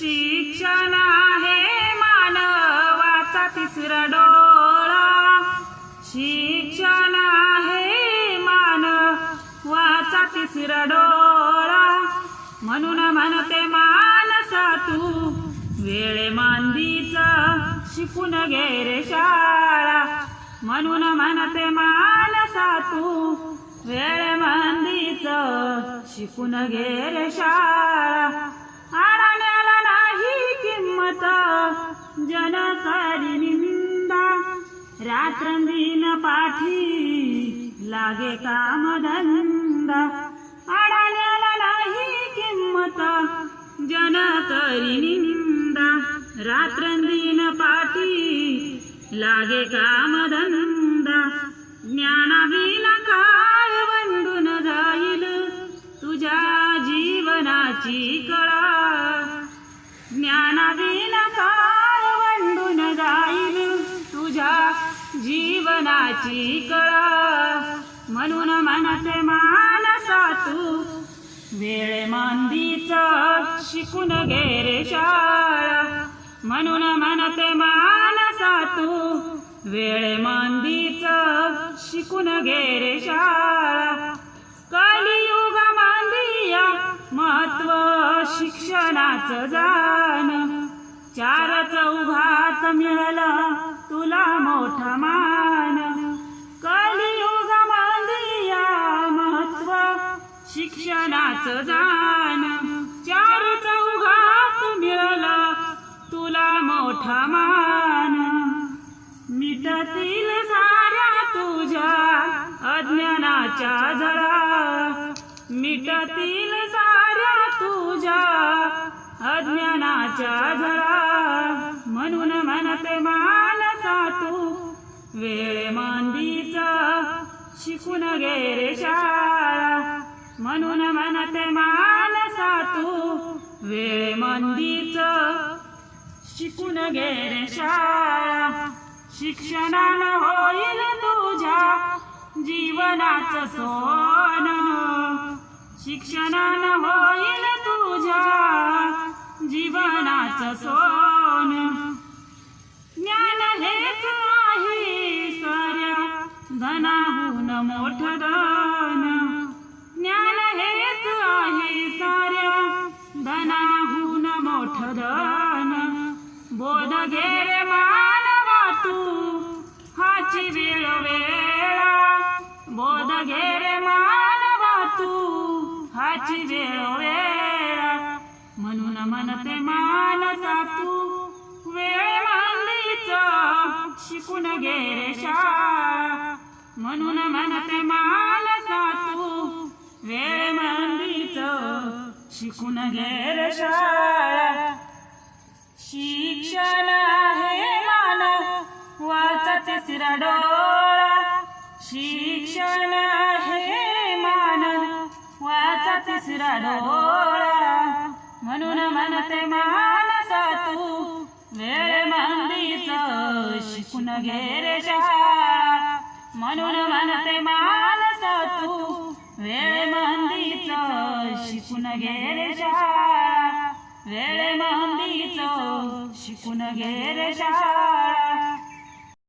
शिक्षण आहे मानवाचा तिसरा डोळा. शिक्षण आहे मानवाचा तिसरा डोळा. म्हणून म्हणते मानसा तू वेळे मांदीचा शिकून घे रे शाळा. म्हणून म्हणते मानसा तू वेळे मांदीच शिकून घे रे शाळा. जनकारी निंदा. रात्रंदीन पाठी लागे काम धंदा आडाण्याला नाही किंमत जन करी निंदा. रात्रंदीन पाठी लागे काम धंदा ज्ञानाविना काळ बंडून जाईल तुझ्या जीवनाची कळा. ज्ञानाविना काळ मनाची कळा. म्हणून म्हणते मानसा तू वेळ मांदीच शिकून घे रे शाळा. म्हणून म्हणते मानसा तू वेळ मांदीच शिकून घे रे शाळा. कलियुग मांदिया महत्त्व शिक्षणाचं जाण. चार चौघात मिळालं तुला मोठा मान. जान जाण चार चौघात मिळाला. तुला मोठा मान. मिटतील साऱ्या तुझ्या अज्ञानाच्या झळा मिटतील साऱ्या तुझ्या अज्ञानाच्या झळा म्हणून म्हणते मानसा तू वेळ मांदीचा शिकून घे रे शाळा. म्हणून म्हणते मानसा तू वेळ मंदीच. शिकून घे रे शाळा शिक्षणानं होईल तुझ्या जीवनाचं सोन. शिक्षणानं होईल तुझ्या जीवनाचं सोन. ज्ञान हेच आहे साऱ्या धनाहून मोठं धन बोध घे मानवा तू हाची वेळ वेळा. बोध घे मानवा तू हाची वेळ वेळा. म्हणून म्हणते मानसा तू वेळ मानलीच शिकून घे रे शाळा. म्हणून म्हणते मानसा तू वेळ मान शिकून घेर शाळा. शिक्षण आहे मान वाचा तिसरा डोळा. शिक्षण आहे मान वाचत तिसरा डोळा. म्हणून म्हणते मानसा तू वेळ मंदीच शिकून घेर शाळा. म्हणून म्हणते मानसा तू वेळ मंदीच शिकून घे रे शाळा. वेळ मंदीच शिकून घे रे शाळा.